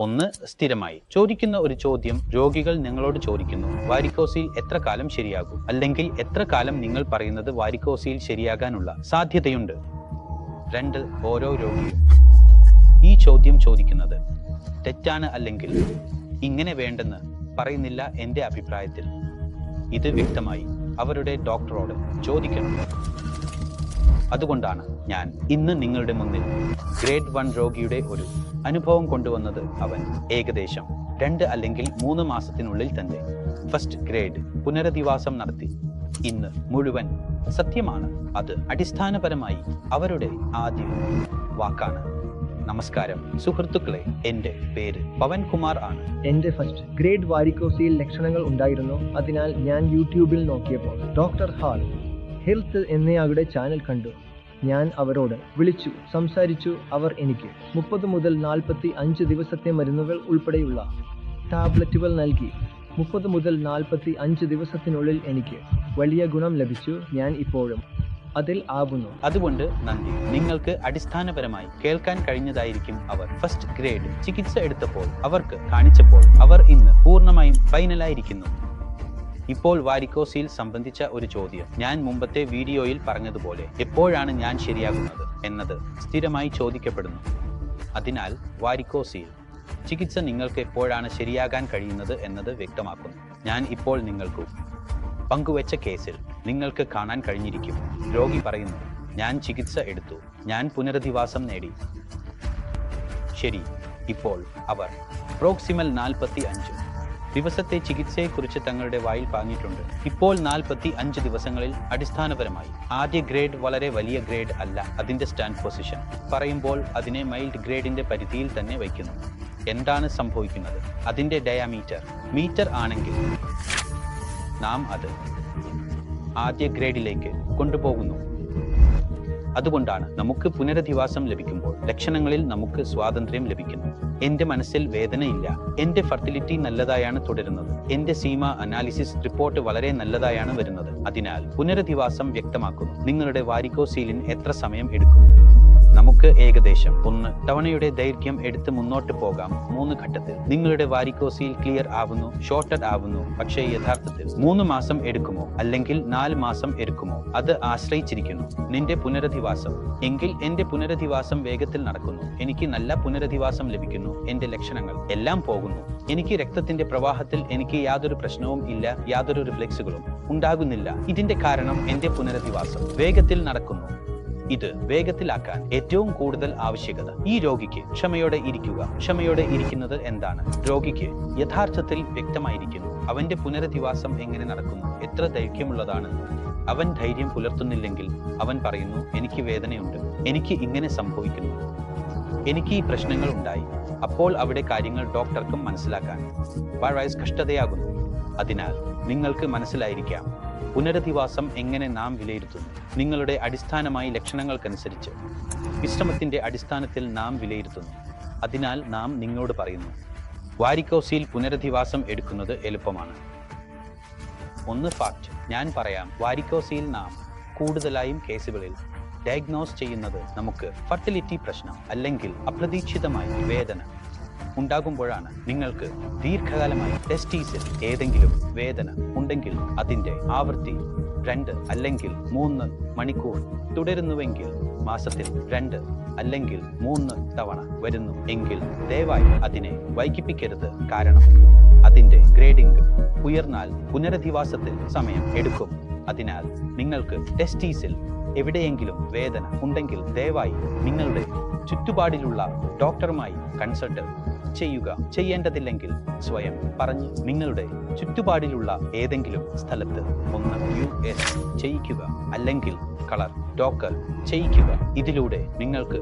ഒന്ന് സ്ഥിരമായി. ചോദിക്കുന്ന ഒരു ചോദ്യം രോഗികൾ നിങ്ങളോട് ചോദിക്കുന്നു. വാരിക്കോസിൽ എത്ര കാലം ശരിയാകും? അല്ലെങ്കിൽ എത്ര കാലം നിങ്ങൾ പറയുന്നത് വാരിക്കോസിൽ ശരിയാകാനുള്ള സാധ്യതയുണ്ട്? രണ്ട് ഓരോ രോഗിയും. ഈ ചോദ്യം ചോദിക്കുന്നത് തെറ്റാണ് അല്ലെങ്കിൽ ഇങ്ങനെ വേണ്ടെന്ന് പറയുന്നില്ല എന്റെ അഭിപ്രായത്തിൽ? ഇത് വ്യക്തമായി അവരുടെ ഡോക്ടറോട് ചോദിക്കണം. അതുകൊണ്ടാണ് ഞാൻ ഇന്ന് നിങ്ങളുടെ മുന്നിൽ ഗ്രേഡ് വൺ രോഗിയുടെ ഒരു അനുഭവം കൊണ്ടുവന്നത് അവൻ ഏകദേശം രണ്ട് അല്ലെങ്കിൽ മൂന്ന് മാസത്തിനുള്ളിൽ തന്നെ ഫസ്റ്റ് ഗ്രേഡ് പുനരധിവാസം നടത്തി. ഇന്ന് മുഴുവൻ സത്യമാണ്. അത് അടിസ്ഥാനപരമായി അവരുടെ ആദ്യ വാക്കാണ്. നമസ്കാരം സുഹൃത്തുക്കളെ എന്റെ പേര് പവൻകുമാർ ആണ്. എന്റെ ഫസ്റ്റ് ഗ്രേഡ് വാരിക്കോസിയിൽ ലക്ഷണങ്ങൾ ഉണ്ടായിരുന്നു. അതിനാൽ ഞാൻ യൂട്യൂബിൽ നോക്കിയപ്പോൾ ഡോക്ടർ ഹാൾ ഹെൽത്ത് എന്നയാളുടെ ചാനൽ കണ്ടു. ഞാൻ അവരോട് വിളിച്ചു സംസാരിച്ചു അവർ എനിക്ക് മുപ്പത് മുതൽ നാൽപ്പത്തി അഞ്ച് ദിവസത്തെ മരുന്നുകൾ ഉൾപ്പെടെയുള്ള ടാബ്ലറ്റുകൾ നൽകി. മുപ്പത് മുതൽ നാൽപ്പത്തി അഞ്ച് ദിവസത്തിനുള്ളിൽ എനിക്ക് വലിയ ഗുണം ലഭിച്ചു ഞാൻ ഇപ്പോഴും അതിൽ ആവുന്നു. അതുകൊണ്ട് നന്ദി. നിങ്ങൾക്ക് അടിസ്ഥാനപരമായി കേൾക്കാൻ കഴിഞ്ഞതായിരിക്കും അവർ ഫസ്റ്റ് ഗ്രേഡ്. ചികിത്സ എടുത്തപ്പോൾ അവർക്ക് കാണിച്ചപ്പോൾ അവർ ഇന്ന് പൂർണമായും ഫൈനലായിരിക്കുന്നു. ഇപ്പോൾ വാരിക്കോസിൽ സംബന്ധിച്ച ഒരു ചോദ്യം. ഞാൻ മുമ്പത്തെ വീഡിയോയിൽ പറഞ്ഞതുപോലെ എപ്പോഴാണ് ഞാൻ ശരിയാകുന്നത് എന്നത് സ്ഥിരമായി ചോദിക്കപ്പെടുന്നു. അതിനാൽ വാരിക്കോസിൽ ചികിത്സ നിങ്ങൾക്ക് എപ്പോഴാണ് ശരിയാകാൻ കഴിയുന്നത് എന്നത് വ്യക്തമാക്കുന്നു. ഞാൻ ഇപ്പോൾ നിങ്ങൾക്ക് പങ്കുവച്ച കേസിൽ നിങ്ങൾക്ക് കാണാൻ കഴിഞ്ഞിരിക്കും. രോഗി പറയുന്നു ഞാൻ ചികിത്സ എടുത്തു. ഞാൻ പുനരധിവാസം നേടി. ശരി ഇപ്പോൾ അവർ പ്രോക്സിമൽ നാൽപ്പത്തി അഞ്ച് ദിവസത്തെ ചികിത്സയെക്കുറിച്ച് തങ്ങളുടെ വായിൽ പാഞ്ഞിട്ടുണ്ട്. ഇപ്പോൾ നാൽപ്പത്തി അഞ്ച് ദിവസങ്ങളിൽ അടിസ്ഥാനപരമായി. ആദ്യ ഗ്രേഡ് വളരെ വലിയ ഗ്രേഡ് അല്ല അതിന്റെ സ്റ്റാൻഡ് പൊസിഷൻ. പറയുമ്പോൾ അതിനെ മൈൽഡ് ഗ്രേഡിന്റെ പരിധിയിൽ തന്നെ വയ്ക്കുന്നു. എന്താണ് സംഭവിക്കുന്നത്? അതിന്റെ ഡയാമീറ്റർ. മീറ്റർ ആണെങ്കിൽ നാം അത് ആദ്യ ഗ്രേഡിലേക്ക് കൊണ്ടുപോകുന്നു. അതുകൊണ്ടാണ് നമുക്ക് പുനരധിവാസം ലഭിക്കുമ്പോൾ ലക്ഷണങ്ങളിൽ നമുക്ക് സ്വാതന്ത്ര്യം ലഭിക്കുന്നു. എന്റെ മനസ്സിൽ വേദനയില്ല. എന്റെ ഫെർട്ടിലിറ്റി നല്ലതായാണ് തുടരുന്നത്. എന്റെ സീമ അനാലിസിസ് റിപ്പോർട്ട് വളരെ നല്ലതായാണ് വരുന്നത്. അതിനാൽ പുനരധിവാസം വ്യക്തമാക്കുന്നു. നിങ്ങളുടെ വാരിക്കോസീലിൻ എത്ര സമയം എടുക്കും? നമുക്ക് ഏകദേശം ഒന്ന് തവണയുടെ ദൈർഘ്യം എടുത്ത് മുന്നോട്ട് പോകാം മൂന്ന് ഘട്ടത്തിൽ. നിങ്ങളുടെ വാരിക്കോസിയിൽ ക്ലിയർ ആവുന്നു ഷോർട്ടഡ് ആവുന്നു പക്ഷേ യഥാർത്ഥത്തിൽ മൂന്ന് മാസം എടുക്കുമോ? അല്ലെങ്കിൽ നാല് മാസം എടുക്കുമോ? അത് ആശ്രയിച്ചിരിക്കുന്നു. നിന്റെ പുനരധിവാസം. എങ്കിൽ എന്റെ പുനരധിവാസം വേഗത്തിൽ നടക്കുന്നു. എനിക്ക് നല്ല പുനരധിവാസം ലഭിക്കുന്നു. എന്റെ ലക്ഷണങ്ങൾ എല്ലാം പോകുന്നു. എനിക്ക് രക്തത്തിന്റെ പ്രവാഹത്തിൽ എനിക്ക് യാതൊരു പ്രശ്നവും ഇല്ല യാതൊരു റിഫ്ലെക്സുകളും ഉണ്ടാകുന്നില്ല. ഇതിന്റെ കാരണം എന്റെ പുനരധിവാസം വേഗത്തിൽ നടക്കുന്നു. ഇത് വേഗത്തിലാക്കാൻ ഏറ്റവും കൂടുതൽ ആവശ്യകത. ഈ രോഗിക്ക് ക്ഷമയോടെ ഇരിക്കുക. ക്ഷമയോടെ ഇരിക്കുന്നത് എന്താണ്? രോഗിക്ക് യഥാർത്ഥത്തിൽ വ്യക്തമായിരിക്കുന്നു. അവന്റെ പുനരധിവാസം എങ്ങനെ നടക്കുന്നു? എത്ര ദൈർഘ്യമുള്ളതാണെന്ന് അവൻ ധൈര്യം പുലർത്തുന്നില്ലെങ്കിൽ അവൻ പറയുന്നു എനിക്ക് വേദനയുണ്ട്. എനിക്ക് ഇങ്ങനെ സംഭവിക്കുന്നു. എനിക്ക് ഈ പ്രശ്നങ്ങൾ ഉണ്ടായി. അപ്പോൾ അവിടെ കാര്യങ്ങൾ ഡോക്ടർക്കും മനസ്സിലാക്കാൻ. വയസ് കഷ്ടതയാകുന്നു. അതിനാൽ നിങ്ങൾക്ക് മനസ്സിലായിരിക്കാം പുനരധിവാസം എങ്ങനെ നാം വിലയിരുത്തുന്നു? നിങ്ങളുടെ അടിസ്ഥാനമായി ലക്ഷണങ്ങൾക്കനുസരിച്ച് വിശ്രമത്തിന്റെ അടിസ്ഥാനത്തിൽ നാം വിലയിരുത്തുന്നു. അതിനാൽ നാം നിങ്ങളോട് പറയുന്നു വാരിക്കോസിൽ പുനരധിവാസം എടുക്കുന്നത് എളുപ്പമാണ്. ഒന്ന് ഫാക്ട് ഞാൻ പറയാം വാരിക്കോസിൽ നാം കൂടുതലായും കേസുകളിൽ ഡയഗ്നോസ് ചെയ്യുന്നത് നമുക്ക് ഫർട്ടിലിറ്റി പ്രശ്നം അല്ലെങ്കിൽ അപ്രതീക്ഷിതമായ വേദന ഉണ്ടാകുമ്പോഴാണ് നിങ്ങൾക്ക് ദീർഘകാലമായി ടെസ്റ്റീസിൽ ഏതെങ്കിലും വേദന ഉണ്ടെങ്കിൽ അതിന്റെ ആവൃത്തി രണ്ട് അല്ലെങ്കിൽ മൂന്ന് മണിക്കൂർ തുടരുന്നുവെങ്കിൽ മാസത്തിൽ രണ്ട് അല്ലെങ്കിൽ മൂന്ന് തവണ വരുന്നു എങ്കിൽ ദയവായി അതിനെ വൈകിപ്പിക്കരുത്. കാരണം അതിന്റെ ഗ്രേഡിംഗ് ഉയർന്നാൽ പുനരധിവാസത്തിൽ സമയം എടുക്കും. അതിനാൽ നിങ്ങൾക്ക് ടെസ്റ്റീസിൽ എവിടെയെങ്കിലും വേദന ഉണ്ടെങ്കിൽ ദയവായി നിങ്ങളുടെ ചുറ്റുപാടിലുള്ള ഡോക്ടറുമായി കൺസൾട്ട് ചെയ്യുക. ചെയ്യേണ്ടതില്ലെങ്കിൽ സ്വയം പറഞ്ഞ് നിങ്ങളുടെ ചുറ്റുപാടിലുള്ള ഏതെങ്കിലും സ്ഥലത്ത് ഒന്ന് യു എസ് ചെയ്യിക്കുക. അല്ലെങ്കിൽ കളർ ഡോക്കർ ചെയ്യിക്കുക. ഇതിലൂടെ നിങ്ങൾക്ക്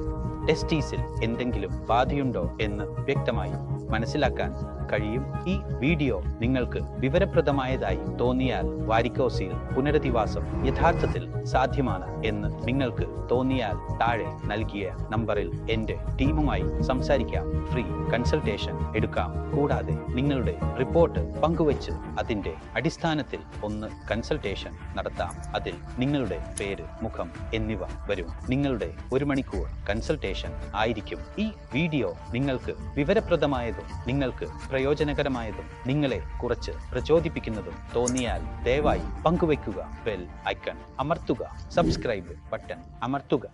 ടെസ്റ്റീസിൽ എന്തെങ്കിലും ബാധയുണ്ടോ എന്ന് വ്യക്തമായി മനസ്സിലാക്കാൻ കഴിയും. ഈ വീഡിയോ നിങ്ങൾക്ക് വിവരപ്രദമായതായി തോന്നിയാൽ വാരിക്കോസിൽ പുനരധിവാസം യഥാർത്ഥത്തിൽ സാധ്യമാണ് എന്ന് നിങ്ങൾക്ക് തോന്നിയാൽ താഴെ നൽകിയ നമ്പറിൽ എന്റെ ടീമുമായി സംസാരിക്കാം. ഫ്രീ കൺസൾട്ടേഷൻ എടുക്കാം. കൂടാതെ നിങ്ങളുടെ റിപ്പോർട്ട് പങ്കുവച്ച് അതിന്റെ അടിസ്ഥാനത്തിൽ ഒന്ന് കൺസൾട്ടേഷൻ നടത്താം. അതിൽ നിങ്ങളുടെ പേര് മുഖം എന്നിവ വരും. നിങ്ങളുടെ ഒരു മണിക്കൂർ കൺസൾട്ടേഷൻ ആയിരിക്കും. ഈ വീഡിയോ നിങ്ങൾക്ക് വിവരപ്രദമായതും നിങ്ങൾക്ക് പ്രയോജനകരമായതും നിങ്ങളെ കുറച്ച് പ്രചോദിപ്പിക്കുന്നതും തോന്നിയാൽ ദയവായി പങ്കുവയ്ക്കുക ബെൽ ഐക്കൺ അമർത്തുക സബ്സ്ക്രൈബ് ബട്ടൺ അമർത്തുക.